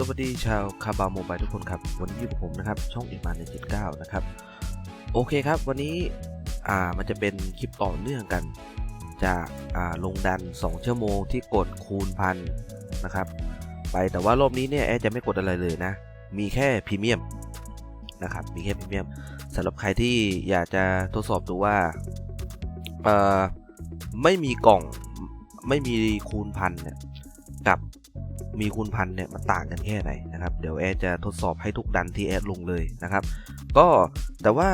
สวัสดีชาวคาบาโมบายทุกคนครับ วันนี้อยู่กับผมนะครับ ช่องอีกมาใน79นะครับ โอเคครับวันนี้อ่ามันจะเป็นคลิปต่อเนื่องกัน จากอ่าลงดัน 2 ชั่วโมงที่กดคูณพันนะครับ ไปแต่ว่ารอบนี้เนี่ยแอดจะไม่กดอะไรเลยนะ มีแค่พรีเมียมนะครับมีแค่พรีเมียมสำหรับใครที่อยากจะทดสอบดูว่าเอ่อไม่มีกล่องไม่มีคูณพันเนี่ยกับ มีคูณพันเนี่ยมันต่างกันแค่ไหนนะครับ เดี๋ยวแอดจะทดสอบให้ทุกดันที่แอดลงเลยนะครับ ก็แต่ว่า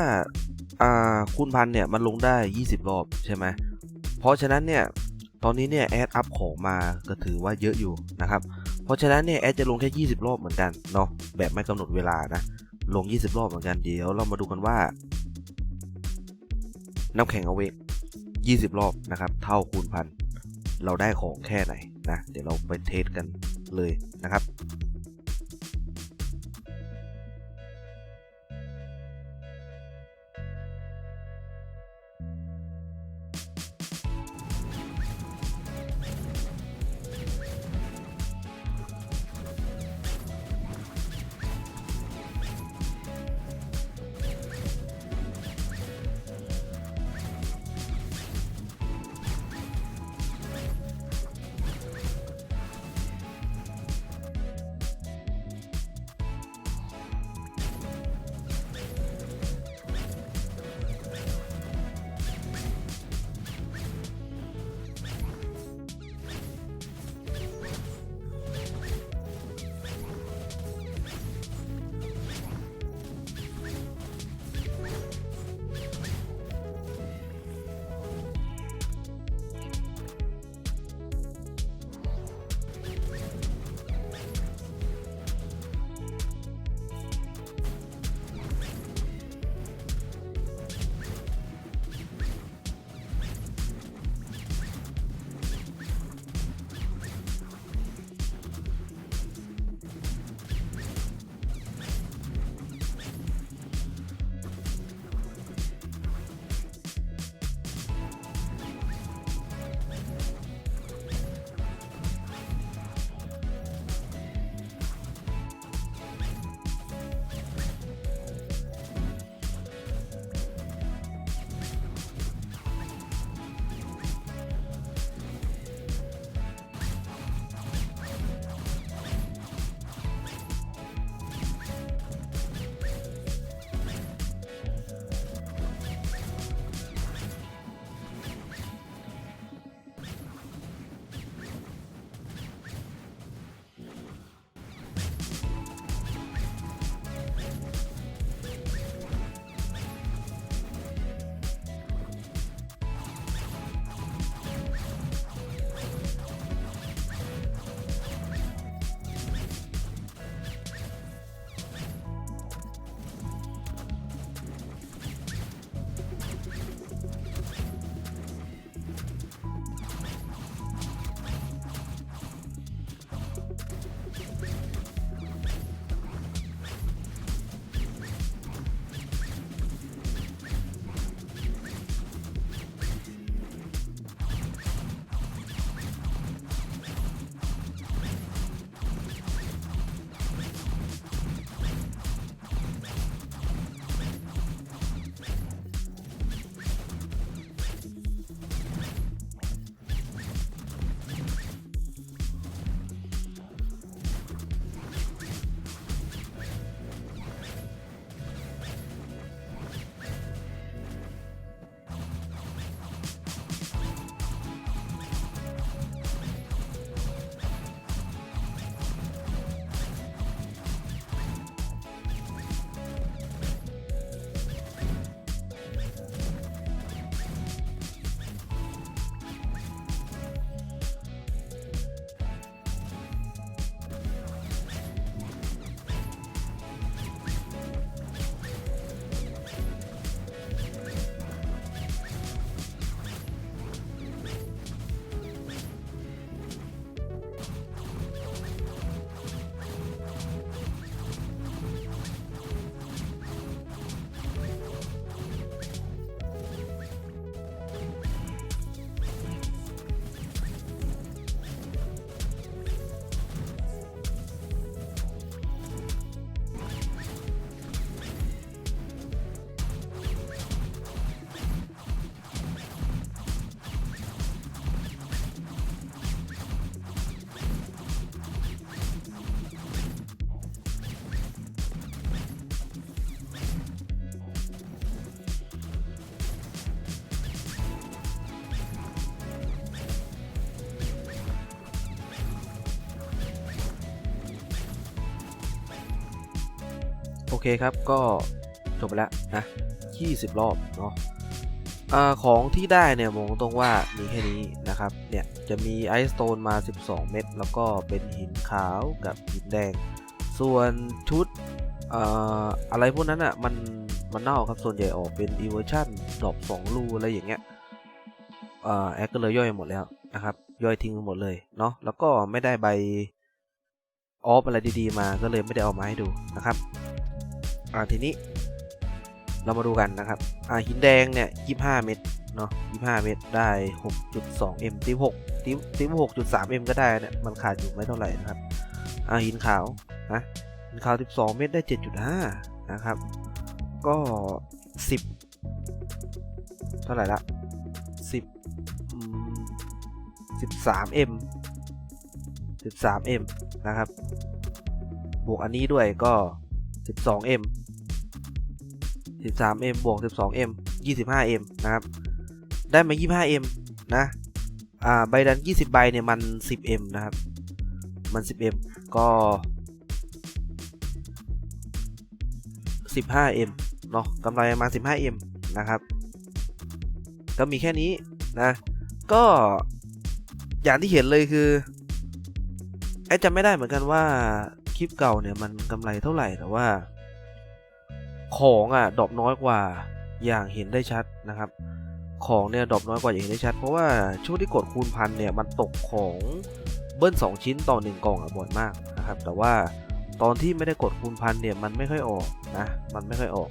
คูณพันเนี่ยมันลงได้ 20 รอบใช่ไหมเพราะฉะนั้นเนี่ยตอนนี้เนี่ยแอดอัพของมาก็ถือว่าเยอะอยู่นะครับ เพราะฉะนั้นเนี่ยแอดจะลงแค่ 20 รอบเหมือนกันเนาะแบบไม่กำหนดเวลานะลง 20 รอบเหมือนกันเดี๋ยวเรามาดูกันว่า น้ำแข็งเอาเวก20 รอบนะครับ เท่าคูณพันเราได้ของแค่ไหน นะเดี๋ยวเราไปเทสกันเลยนะครับ อเคครับก็จบไปแล้วนะ 20 รอบเนาะอของที่ได้เนี่ยมองตรงว่ามีแค่นี้นะครับ เนี่ยจะมีไอซ์สโตนมา 12 เม็ดแล้วก็เป็นหินขาวกับหินแดง ส่วนชุดออะไรพวกนั้นอะมันมันเน่าครับส่วนใหญ่ออกเป็น e v e r s i o n ดอป2รูอะไรอย่างเงี้ยแอคก็เลยย่อยหมดแล้วนะครับ ย่อยทิ้งหมดเลยเนาะแล้วก็ไม่ได้ใบออฟอะไรดีๆมาก็เลยไม่ได้เอามาให้ดูนะครับ อ่าทีนี้ เรามาดูกันนะครับ อ่าหินแดงเนี่ย25 เม็ดเนาะ25 เม็ดได้ 6.2 m ตี6ตีตี6.3 m ก็ได้เนี่ยมันขาดอยู่ไม่เท่าไหร่นะครับ อ่าหินขาวนะหินขาว 12 เม็ดได้ 7.5 นะครับ ก็ 10 เท่าไหร่ละ 10อืม13 m 13 m นะครับ บวกอันนี้ด้วยก็ 12 m 13m บวก 12m 25m นะครับ ได้มา 25m นะ อ่า ใบดัน 20 ใบเนี่ย มัน 10m นะครับ มัน 10m ก็ 15m เนาะกำไรมา 15m นะครับ ก็มีแค่นี้นะ ก็อย่างที่เห็นเลยคือไอ้จำไม่ได้เหมือนกันว่าคลิปเก่าเนี่ยมันกำไรเท่าไหร่แต่ว่า ของอะดรอปน้อยกว่าอย่างเห็นได้ชัดนะครับ ของเนี่ยดรอปน้อยกว่าอย่างเห็นได้ชัด เพราะว่าช่วงที่กดคูณพันเนี่ยมันตกของเบิ้ล2 ชิ้นต่อ 1กล่องอะบ่อยมากนะครับ แต่ว่าตอนที่ไม่ได้กดคูณพันเนี่ยมันไม่ค่อยออกนะมันไม่ค่อยออก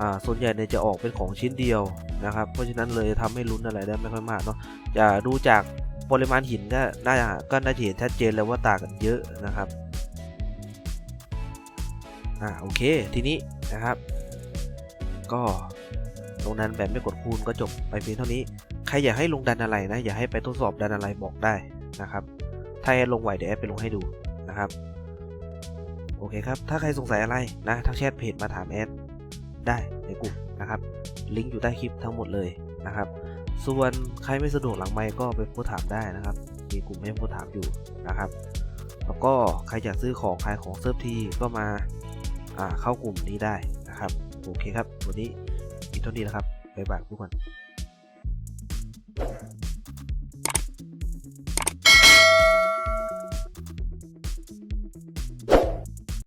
อ่าส่วนใหญ่เนี่ยจะออกเป็นของชิ้นเดียวนะครับ เพราะฉะนั้นเลยทำให้ลุ้นอะไรได้ไม่ค่อยมากเนาะจะดูจากปริมาณหินก็น่าจะก็น่าจะเห็นชัดเจนเลยว่าต่างกันเยอะนะครับอ่าโอเค ทีนี้ นะครับ ก็ลงดันแบบไม่กดคูณก็จบไปเพียงเท่านี้ ใครอยากให้ลงดันอะไรนะ อยากให้ไปทดสอบดันอะไรบอกได้นะครับ ถ้าแอดลงไหวเดี๋ยวแอดไปลงให้ดูนะครับ โอเคครับ ถ้าใครสงสัยอะไรนะทักแชทเพจมาถามแอดได้ในกลุ่มนะครับ ลิงก์อยู่ใต้คลิปทั้งหมดเลยนะครับ ส่วนใครไม่สะดวกหลังไมค์ก็ไปโพสต์ถามได้นะครับ มีกลุ่มให้โพสต์ถามอยู่นะครับ แล้วก็ใครอยากซื้อของขายของเซิร์ฟทีก็มา เข้ากลุ่มนี้ได้นะครับ โอเคครับ วันนี้มีเท่านี้นะครับบ๊ายบายทุกคน